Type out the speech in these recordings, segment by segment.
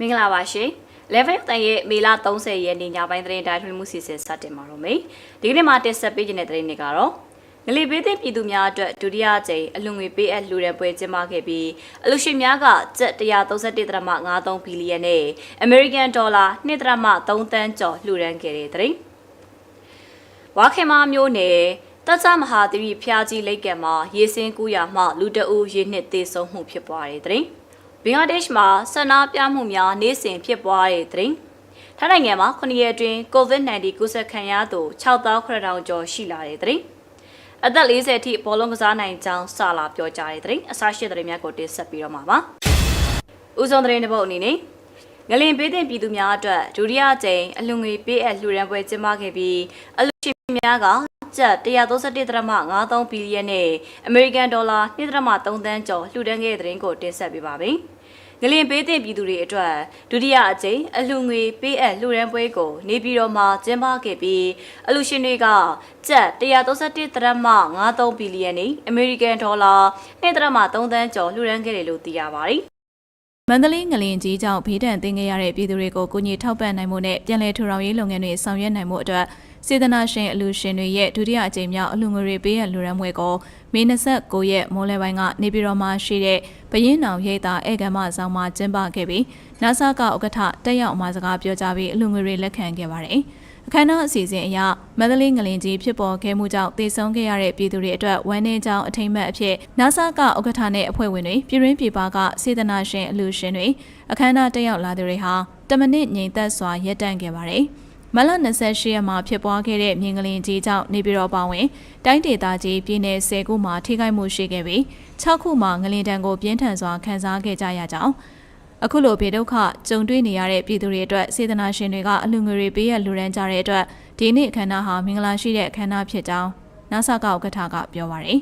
မင်္ဂလာပါရှင် level တန်ရဲ့မေလ30ရက်နေ့ညပိုင်းသတင်းတိုင်းထွေးမှုစီစဉ်စတင်ပါတော့မယ်ဒီကနေ့မှာတင်ဆက်ပေးခြင်းတဲ့သတင်းတွေကတော့ငလီပေးတဲ့ပြည်သူများအတွက်ဒုတိယအကြိမ်အလူငွေပေးအပ်လှူတဲ့ပွဲကျင်းပခဲ့ပြီးအလူရှင်များကကျပ်131.53ဘီလီယံနဲ့ American Dollar 2.3သန်းကျော်လှူဒန်းခဲ့တဲ့သတင်းဝါခင်မာမျိုးနယ်တစ္ဆမဟာသီရိဖျားကြီးလိတ်ကံမှာရေစင်းကူးရမှလူတအူရေနှစ်သေးဆုံးမှုဖြစ်ပွားတဲ့သတင်း ဘင်္ဂလားဒေ့ရှ်မှာဆန္ဒပြမှုများနေ့စဉ်ဖြစ်ပွားတဲ့သတင်းထိုင်းနိုင်ငံမှာ9ရက်အတွင်း COVID-19 ကူးစက်ခံရသူ6900ကျော်ရှိလာတဲ့သတင်းအသက်40အထိဘောလုံးကစားနိုင်ကြောင်းစလာပြောကြားတဲ့သတင်းအစားရှိတဲ့သတင်းများကိုတင်ဆက်ပြီးတော့မှာပါဦးဆုံးသတင်းတစ်ပုဒ်အနေနဲ့ငလင်ပေးတဲ့ပြည်သူများအတွက်ဒုတိယအကြိမ်အလှငွေပေးအပ်လှူဒန်းပွဲကျင်းပခဲ့ပြီးအလှရှင်များက ကျပ်131.53ဘီလီယံနဲ့အမေရိကန်ဒေါ်လာ2.3သန်းကျော်လှူဒန်းခဲ့တဲ့သတင်းကိုတင်ဆက်ပေးပါမယ်။ငလင်ပေးတဲ့ပြည်သူတွေအတွက်ဒုတိယအကြိမ်အလှငွေပေးအပ်လှူဒန်းပွဲကိုနေပြည်တော်မှာကျင်းပခဲ့ပြီးအလှရှင်တွေကကျပ်131.53ဘီလီယံနဲ့အမေရိကန်ဒေါ်လာ2.3သန်းကျော်လှူဒန်းခဲ့တယ်လို့သိရပါတယ်။မန္တလေးငလင်ကြီးကြောင့်ဘေးဒဏ်သင့်ခဲ့ရတဲ့ပြည်သူတွေကိုကူညီထောက်ပံ့နိုင်မှုနဲ့ပြည်내ထူထောင်ရေးလုပ်ငန်းတွေဆောင်ရွက်နိုင်မှုအတွက် စေတနာရှင်အလူရှင်တွေရဲ့ဒုတိယအကြိမ်မြောက်အလူငွေတွေပေးရန်လူရန်မွေကိုမေ29ရက်မိုးလယ်ပိုင်းကနေပြည်တော်မှာရှိတဲ့ဘရင်နောင်ရိပ်သာဧကမဆောင်မှာကျင်းပခဲ့ပြီးနာဆာကဥက္ကဋ္ဌတက်ရောက်အမှာစကားပြောကြားပြီးအလူငွေတွေလက်ခံခဲ့ပါတယ်။အခမ်းအနားအစီအစဉ်အရမန္တလေးငလင်ကြီးဖြစ်ပေါ်ခဲ့မှုကြောင့်တည်ဆုံခဲ့ရတဲ့ပြည်သူတွေအတွက်ဝမ်းနည်းကြောင်းအထိမ်းအမှတ်အဖြစ်နာဆာကဥက္ကဋ္ဌနဲ့အဖွဲ့ဝင်တွေပြည်ရင်းပြည်ပကစေတနာရှင်အလူရှင်တွေအခမ်းအနားတက်ရောက်လာသူတွေဟာတမနစ်ငြိမ်သက်စွာရပ်တန့်ခဲ့ပါတယ်။ မလ28ရက်မှာဖြစ်ပွားခဲ့တဲ့မြင်းကလင်ကြီးကြောင့်နေပြည်တော်ပါဝင်တိုင်းဒေသကြီးပြည်내10ခုမှာထိခိုက်မှုရှိခဲ့ပြီး6ခုမှာငလင်တံကိုပြင်းထန်စွာခံစားခဲ့ကြရကြောင်းအခုလိုဘေဒုက္ခကြုံတွေ့နေရတဲ့ပြည်သူတွေအတွက်စေတနာရှင်တွေကအလူငွေတွေပေးရလူရန်ကြတဲ့အတွက်ဒီနေ့အခမ်းအနားဟာမင်္ဂလာရှိတဲ့အခမ်းအနားဖြစ်ကြောင်းနာဆာကဥက္ကဋ္ဌကပြောပါရယ်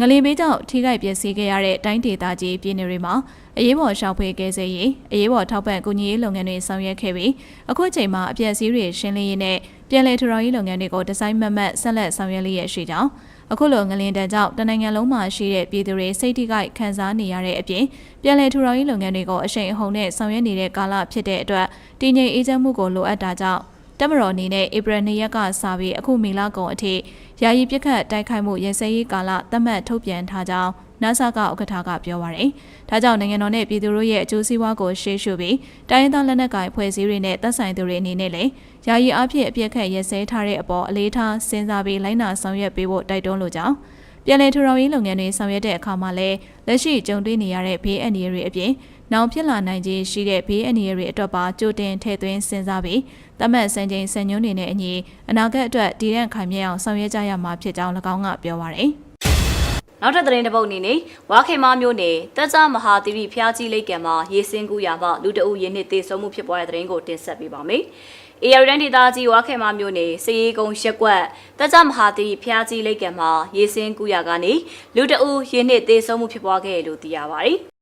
ငလင်ဘေးကြောင့်ထိခိုက်ပျက်စီးခဲ့ရတဲ့တိုင်းဒေသကြီးပြည်နယ်တွေမှာအရေးပေါ်ရှောင်ဖွေကယ်ဆယ်ရေးအရေးပေါ်ထောက်ပံ့ကူညီရေးလုပ်ငန်းတွေဆောင်ရွက်ခဲ့ပြီးအခုချိန်မှာအပျက်စီးတွေရှင်းလင်းရေးနဲ့ပြည်내ထူထောင်ရေးလုပ်ငန်းတွေကိုဒီဇိုင်းမတ်မတ်ဆက်လက်ဆောင်ရွက်လျက်ရှိကြောင်းအခုလိုငလင်တန်ကြောင့်တနိုင်ငံလုံးမှာရှိတဲ့ပြည်သူတွေစိတ်ထိခိုက်ခံစားနေရတဲ့အပြင်ပြည်내ထူထောင်ရေးလုပ်ငန်းတွေကိုအရှိန်အဟုန်နဲ့ဆောင်ရွက်နေတဲ့ကာလဖြစ်တဲ့အတွက်တည်ငြိမ်အေးချမ်းမှုကိုလိုအပ်တာကြောင့် တက်မတော်အနေနဲ့ဧပြီ၂ရက်ကစပြီးအခုမေလကုန်အထိယာယီပြစ်ခတ်တိုက်ခိုက်မှုရစရေးကာလသတ်မှတ်ထုတ်ပြန်ထားကြောင်းနာဆာကဥက္ကဋ္ဌကပြောပါရယ်။ဒါကြောင့်နိုင်ငံတော်နဲ့ပြည်သူတို့ရဲ့အကျိုးစီးပွားကိုရှေ့ရှုပြီးတိုင်းရင်းသားလက်နက်ကိုင်ဖွဲ့စည်းတွေနဲ့သက်ဆိုင်သူတွေအနေနဲ့လည်းယာယီအဖြစ်အပြစ်ခတ်ရစဲထားတဲ့အပေါ်အလေးထားစဉ်းစားပြီးလိုက်နာဆောင်ရွက်ပေးဖို့တိုက်တွန်းလိုကြောင်းပြည်내ထူထောင်ရေးလုပ်ငန်းတွေဆောင်ရွက်တဲ့အခါမှာလည်းလက်ရှိကြုံတွေ့နေရတဲ့ဘေးအန္တရာယ်တွေအပြင် နောင်ဖြစ်လာနိုင်ခြင်းရှိတဲ့ဘေးအန္တရာယ်တွေအတွက်ပါကြိုတင်ထည့်သွင်းစဉ်းစားပြီးတမတ်စံချိန်စံညွှန်းတွေနဲ့အညီအနာဂတ်အတွက်တည်ရန်ခိုင်မြဲအောင်ဆောင်ရွက်ကြရမှာဖြစ်ကြောင်း၎င်းကပြောပါရယ်။နောက်ထပ်သတင်းတစ်ပုဒ်အနေနဲ့ဝါခေမမျိုးနယ်တက်ကြမဟာသီရိဖျားကြီးလိတ်ကံမှာရေစင်းကူးရမှလူတအုပ်ရင်းနှစ်သေဆုံးမှုဖြစ်ပွားတဲ့သတင်းကိုတင်ဆက်ပေးပါမယ်။အေရရန်ဒေတာကြီးဝါခေမမျိုးနယ်စည်ရီကုံရက်ကွက်တက်ကြမဟာသီရိဖျားကြီးလိတ်ကံမှာရေစင်းကူးရကနေလူတအုပ်ရင်းနှစ်သေဆုံးမှုဖြစ်ပွားခဲ့တယ်လို့သိရပါတယ်။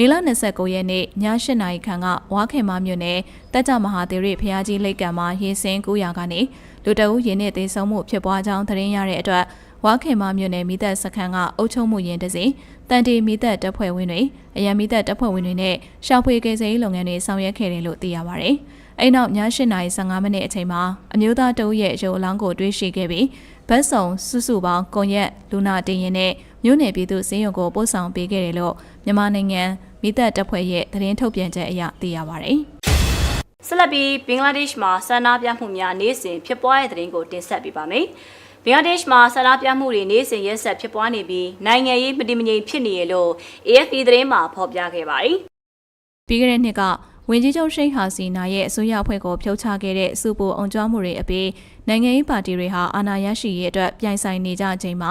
မေလ29ရက်နေ့ည8နာရီခန့်ကဝါခင်မမြို့နယ်တက်ကြမဟာသီရိဖျားကြီးလိတ်ကံမှာရေစင်း900ကနေလူတအုပ်ရင်းနဲ့တေဆုံးမှုဖြစ်ပွားကြောင်းသတင်းရတဲ့အတွက်ဝါခင်မမြို့နယ်မိသက်စခန်းကအုပ်ချုပ်မှုရင်တစီတန်တီမိသက်တပ်ဖွဲ့ဝင်တွေအရန်မိသက်တပ်ဖွဲ့ဝင်တွေနဲ့ရှောက်ဖွေကယ်ဆယ်ရေးလုပ်ငန်းတွေဆောင်ရွက်ခဲ့တယ်လို့သိရပါဗျ။အဲ့နောက်ည8:15မိနစ်အချိန်မှာအမျိုးသားတအုပ်ရဲ့ရုပ်အလောင်းကိုတွေးရှိခဲ့ပြီးဗတ်စုံစုစုပေါင်းကွန်ရက်လူနာတင်ရင်နဲ့မြို့နယ်ပြည်သူစည်းရုံကိုပို့ဆောင်ပေးခဲ့တယ်လို့မြန်မာနိုင်ငံ မိသက်တပ်ဖွဲ့ရဲ့သတင်းထုတ်ပြန်ချက်အရသိရပါဗျ။ဆက်လက်ပြီးဘင်္ဂလားဒေ့ရှ်မှာဆန္ဒပြမှုများနေ့စဉ်ဖြစ်ပွားတဲ့သတင်းကိုတင်ဆက်ပေးပါမယ်။ဘင်္ဂလားဒေ့ရှ်မှာဆန္ဒပြမှုတွေနေ့စဉ်ရက်ဆက်ဖြစ်ပွားနေပြီးနိုင်ငံရေးမတည်မငြိမ်ဖြစ်နေရလို့ AFP သတင်းမှာဖော်ပြခဲ့ပါတယ်။ပြီးခဲ့တဲ့နှစ်က ဝင်ကြီးချုပ်ရှိန်ဟာစီနာရဲ့အစိုးရအဖွဲ့ကိုဖြုတ်ချခဲ့တဲ့စုပိုအောင်ကြွမှုတွေအပြင်နိုင်ငံရေးပါတီတွေဟာအာဏာရရှိရေးအတွက်ပြိုင်ဆိုင်နေကြချိန်မှာ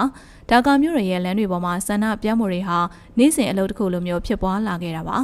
ဒါကာမြို့ရဲ့လမ်းတွေပေါ်မှာဆန္ဒပြမှုတွေဟာနေ့စဉ်အလုပ်တစ်ခုလိုမျိုးဖြစ်ပွားလာခဲ့တာပါ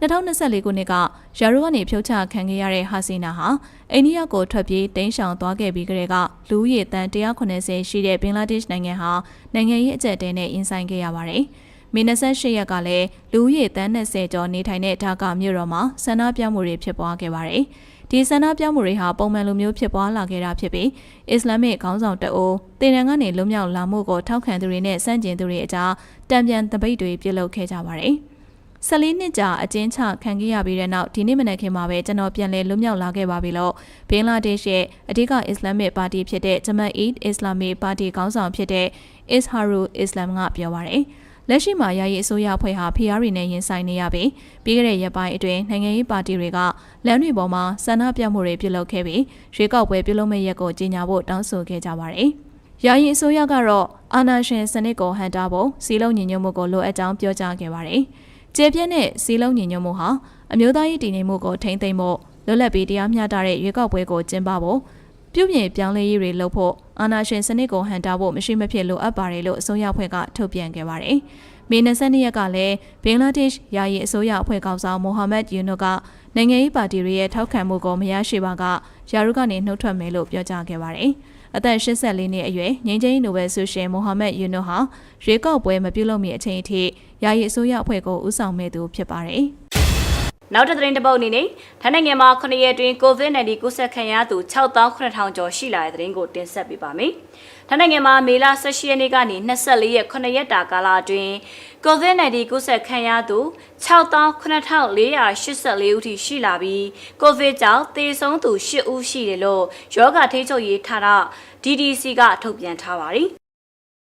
2024ခုနှစ်ကယာရုကနေဖြုတ်ချခံခဲ့ရတဲ့ဟာစီနာဟာအိန္ဒိယကိုထွက်ပြေးတိမ်းရှောင်သွားခဲ့ပြီးကတည်းကလူဦးရေတန်190ရှိတဲ့ဘင်္ဂလားဒေ့ရှ်နိုင်ငံဟာနိုင်ငံရေးအကြက်တဲနဲ့ရင်ဆိုင်ခဲ့ရပါတယ်။ မေ28ရက်ကလည်းလူဦးရေတန်း20ကျော်နေထိုင်တဲ့ဒါကာမြို့တော်မှာဆန္ဒပြမှုတွေဖြစ်ပွားခဲ့ပါတယ်။ဒီဆန္ဒပြမှုတွေဟာပုံမှန်လိုမျိုးဖြစ်ပွားလာခဲ့တာဖြစ်ပြီးအစ္စလာမစ်ခေါင်းဆောင်တအိုးတင်နန်ကနေလွတ်မြောက်လာမှုကိုထောက်ခံသူတွေနဲ့စန့်ကျင်သူတွေအကြားတံပြန်တပိတ်တွေပြုလုပ်ခဲ့ကြပါတယ်။ဆ14နှစ်ကြာအကျဉ်းချခံခဲ့ရပြီးတဲ့နောက်ဒီနေ့မနက်ခင်းမှာပဲကျွန်တော်ပြန်လည်လွတ်မြောက်လာခဲ့ပါပြီလို့ဘင်္ဂလားဒေ့ရှ်ရဲ့အဓိကအစ္စလာမစ်ပါတီဖြစ်တဲ့ဂျမတ်အီအစ္စလာမီပါတီခေါင်းဆောင်ဖြစ်တဲ့ Isharul Islam ကပြောပါရယ် လက်ရှိမှာယာယီအစိုးရအဖွဲ့ဟာဖီအာရီနဲ့ရင်ဆိုင်နေရပြီးပြီးခဲ့တဲ့ရက်ပိုင်းအတွင်းနိုင်ငံရေးပါတီတွေကလမ်းတွေပေါ်မှာဆန္ဒပြမှုတွေပြုလုပ်ခဲ့ပြီးရွေးကောက်ပွဲပြုလုပ်မယ့်ရက်ကိုကြေညာဖို့တောင်းဆိုခဲ့ကြပါတယ်။ယာယီအစိုးရကတော့အာဏာရှင်စနစ်ကိုဟန်တာဖို့စီလုံးညီညွတ်မှုကိုလိုအပ်ကြောင်းပြောကြားခဲ့ပါတယ်။ကျေပြည့်နဲ့စီလုံးညီညွတ်မှုဟာအမျိုးသားရေးတည်ငြိမ်မှုကိုထိန်းသိမ်းဖို့လွတ်လပ်ပြီးတရားမျှတတဲ့ရွေးကောက်ပွဲကိုကျင်းပဖို့ ပြုပြင်ပြောင်းလဲရေးတွေလုပ်ဖို့အာဏာရှင်စနစ်ကိုဟန်တာဖို့မရှိမဖြစ်လိုအပ်ပါတယ်လို့အစိုးရအဖွဲ့ကထုတ်ပြန်ခဲ့ပါတယ်။မေ22ရက်ကလည်းဘင်္ဂလားဒေ့ရှ်ယာယီအစိုးရအဖွဲ့ကောင်ဆောင်မိုဟာမက်ယူနုကနိုင်ငံရေးပါတီတွေရဲ့ထောက်ခံမှုကိုမရရှိပါကယာရုကနေနှုတ်ထွက်မယ်လို့ပြောကြားခဲ့ပါတယ်။အသက်84နှစ်အရွယ်ငင်းချင်းနိုဘယ်ဆုရှင်မိုဟာမက်ယူနုဟာရွေးကောက်ပွဲမပြုလုပ်မီအချိန်အထိယာယီအစိုးရအဖွဲ့ကိုဦးဆောင်မဲ့သူဖြစ်ပါတယ်။ နောက်တစ်သတင်းတစ်ပုဒ်အနေနဲ့ထိုင်းနိုင်ငံမှာ9ရက်တွင် COVID-19 ကူးစက်ခံရသူ6,900ကျော်ရှိလာတဲ့သတင်းကိုတင်ဆက်ပေးပါမယ်။ထိုင်းနိုင်ငံမှာမေလ18ရက်နေ့ကနေ24ရက်9ရက်တာကာလအတွင်း COVID-19 ကူးစက်ခံရသူ6,9484ဦးထိရှိလာပြီး COVID ကြောင့်သေဆုံးသူ8ဦးရှိတယ်လို့ယောဂထိန်းချုပ်ရေးဌာန DDC ကထုတ်ပြန်ထားပါတယ်။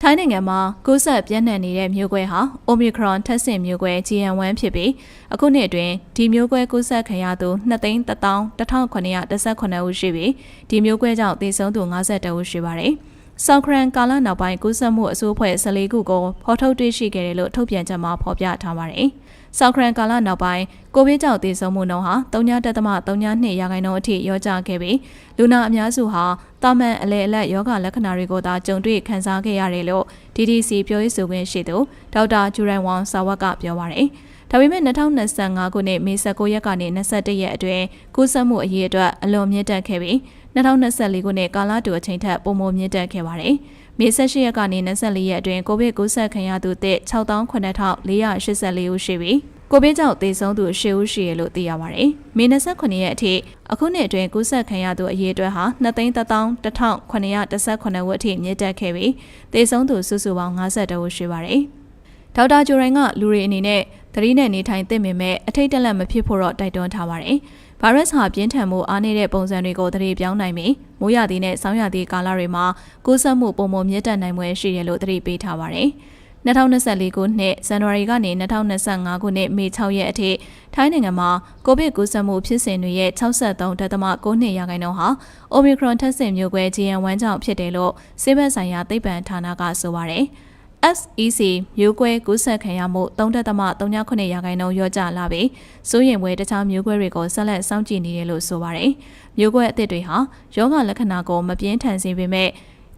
ထိုင်းနိုင်ငံမှာကူးစက်ပြန့်နှံ့နေတဲ့မျိုးကွဲဟာ Omicron ထက်ဆင့်မျိုးကွဲ GN1 ဖြစ်ပြီးအခုနှစ်အတွင်းဒီမျိုးကွဲကူးစက်ခံရသူ2,119,118ဦးရှိပြီးဒီမျိုးကွဲကြောင့်သေဆုံးသူ52ဦးရှိပါတယ်။ဆောက်ခရန်ကာလနောက်ပိုင်းကူးစက်မှုအဆိုးအဖွဲ့14ခုကိုဖော်ထုတ်တွေ့ရှိခဲ့တယ်လို့ထုတ်ပြန်ချက်မှာဖော်ပြထားပါတယ်။ ဆောက်ခရန်ကာလနောက်ပိုင်းကိုဗစ်ကြောင့်သေဆုံးမှုနှုန်းဟာ3.32ရာခိုင်နှုန်းအထိရောကျခဲ့ပြီးလူနာအများစုဟာတာမန်အလေအလတ်ယောဂလက္ခဏာတွေကိုသာကြုံတွေ့ခံစားခဲ့ရတယ်လို့ DDC ပြောရေးဆိုခွင့်ရှိသူဒေါက်တာဂျူရန်ဝမ်ဆာဝတ်ကပြောပါရယ်။ဒါပေမဲ့2025ခုနှစ်မေ19ရက်ကနေ21ရက်အတွင်းကူးစက်မှုအရေးအတွက်အလွန်မြင့်တက်ခဲ့ပြီး2024ခုနှစ်ကာလတူအချိန်ထက်ပိုမိုမြင့်တက်ခဲ့ပါတယ်။ မေ18ရက်ကနေ24ရက်အတွင်းကိုဗစ်ကူးစက်ခံရသူသစ်6,9484ဦးရှိပြီးကိုဗစ်ကြောင့်သေဆုံးသူ10ဦးရှိရလို့သိရပါတယ်။မေ29ရက်အထိအခုနှစ်အတွင်းကူးစက်ခံရသူအရေအတွက်ဟာ2,119,118ဦးအထိမြင့်တက်ခဲ့ပြီးသေဆုံးသူစုစုပေါင်း52ဦးရှိပါတယ်။ဒေါက်တာဂျိုရိုင်ကလူတွေအနေနဲ့သတိနဲ့နေထိုင်သင့်ပေမဲ့အထိတ်တလန့်မဖြစ်ဖို့တော့တိုက်တွန်းထားပါတယ်။ ဗိုင်းရပ်စ်ဟာပြင်းထန်မှုအားနည်းတဲ့ပုံစံတွေကိုသတိပြောင်းနိုင်ပြီးမိုးရသည်နဲ့ဆောင်းရသည်ကာလတွေမှာကူးစက်မှုပုံမမြင့်တက်နိုင်မှုရှိတယ်လို့သတိပေးထားပါတယ်။2024ခုနှစ်ဇန်နဝါရီကနေ2025ခုနှစ်မေ6ရက်အထိထိုင်းနိုင်ငံမှာကိုဗစ်ကူးစက်မှုဖြစ်စဉ်တွေရဲ့63.9နှစ်ရာခိုင်နှုန်းဟာ Omicron ထက်ဆင့်မျိုးကွဲ GN1 ကြောင့်ဖြစ်တယ်လို့ဆေးဘက်ဆိုင်ရာသိပ္ပံဌာနကဆိုပါတယ်။ SEC မျိုးကွဲကူးစက်ခံရမှု3.39ရာခိုင်နှုန်းလျော့ကျလာပြီးစိုးရိမ်ဝဲတခြားမျိုးကွဲတွေကိုဆက်လက်စောင့်ကြည့်နေတယ်လို့ဆိုပါတယ်။မျိုးကွဲအသစ်တွေဟာယောဂလက္ခဏာကိုမပြင်းထန်စေပေမဲ့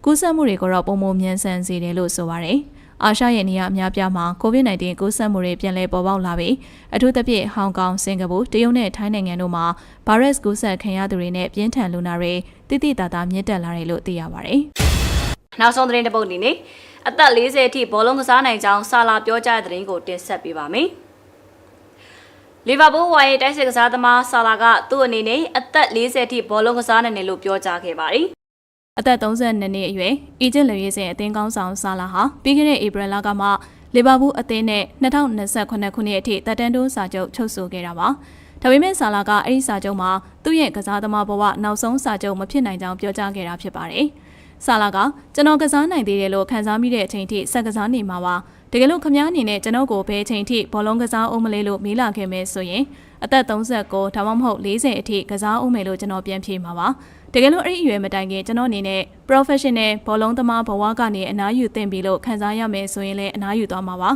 ကူးစက်မှုတွေကိုတော့ပုံမမြန်ဆန်စေတယ်လို့ဆိုပါတယ်။အာရှရဲ့နေရာအများပြားမှာ COVID-19 ကူးစက်မှုတွေပြန်လည်ပေါ်ပေါက်လာပြီးအထူးသဖြင့်ဟောင်ကောင်၊စင်ကာပူ၊တရုတ်နဲ့ထိုင်းနိုင်ငံတို့မှာဗိုင်းရပ်စ်ကူးစက်ခံရသူတွေနဲ့ပြင်းထန်လူနာတွေတိတိတသာမြင့်တက်လာတယ်လို့သိရပါတယ်။ နောက်ဆုံးသတင်းတစ်ပုဒ်အနေနဲ့အသက်40အထိဘောလုံးကစားနိုင်ကြောင်းဆာလာပြောကြားတဲ့သတင်းကိုတင်ဆက်ပေးပါမယ်။လီဗာပူးဝိုင်ရဲ့တိုက်စစ်ကစားသမားဆာလာကသူ့အနေနဲ့အသက်40အထိဘောလုံးကစားနိုင်တယ်လို့ပြောကြားခဲ့ပါတယ်။အသက်32နှစ်အရွယ်အီဂျစ်လူရေးစဉ်အသင်းကောင်းဆောင်ဆာလာဟာပြီးခဲ့တဲ့ဧပြီလကမှလီဗာပူးအသင်းနဲ့2028ခုနှစ်အထိတက်တန်တိုးစာချုပ်ချုပ်ဆိုခဲ့တာပါ။ဒါပေမဲ့ဆာလာကအဲ့ဒီစာချုပ်မှာသူ့ရဲ့ကစားသမားဘဝနောက်ဆုံးစာချုပ်မဖြစ်နိုင်ကြောင်းပြောကြားခဲ့တာဖြစ်ပါတယ်။ ဆာလာကကျွန်တော်ကစားနိုင်သေးတယ်လို့ခံစားမိတဲ့အချိန်ထိဆက်ကစားနေမှာပါ။တကယ်လို့ခမားအနေနဲ့ကျွန်တော်ကိုဘယ်အချိန်ထိဘောလုံးကစားအောင်မလဲလို့မေးလာခဲ့မယ်ဆိုရင်အသက်39ဒါမှမဟုတ်40အထိကစားအောင်မယ်လို့ကျွန်တော်ပြန်ဖြေမှာပါ။တကယ်လို့အဲ့ဒီအရွယ်မတိုင်ခင်ကျွန်တော်အနေနဲ့ professional ဘောလုံးသမားဘဝကနေအနားယူသင့်ပြီလို့ခံစားရမယ်ဆိုရင်လည်းအနားယူသွားမှာပါ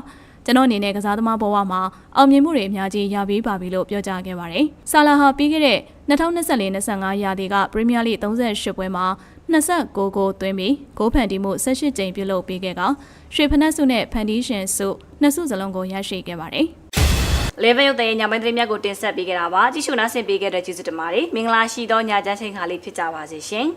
ကျွန်တော်အနေနဲ့ကစားသမားဘဝမှာအောင်မြင်မှုတွေအများကြီးရပေးပါပြီလို့ပြောကြားခဲ့ပါတယ်။ဆာလာဟာပြီးခဲ့တဲ့2024-25ရာသီကပရီးမီးယားလိ38ပွဲမှာ 29ဂိုးသွင်းပြီးဂိုးဖန်တီမှု18ကြိမ်ပြုလုပ်ပေးခဲ့ကရွှေဖနက်စုနဲ့ဖန်တီးရှင်စုနှစ်စုစလုံးကိုရရှိခဲ့ပါတယ်။ level ရုပ်တဲ့ညမင်းသတင်းများကိုတင်ဆက်ပေးခဲ့တာပါကြည့်ရှုနားဆင်ပေးခဲ့တဲ့ကျေးဇူးတင်ပါတယ်မင်္ဂလာရှိသောညချမ်းချိန်ခါလေးဖြစ်ကြပါစေရှင်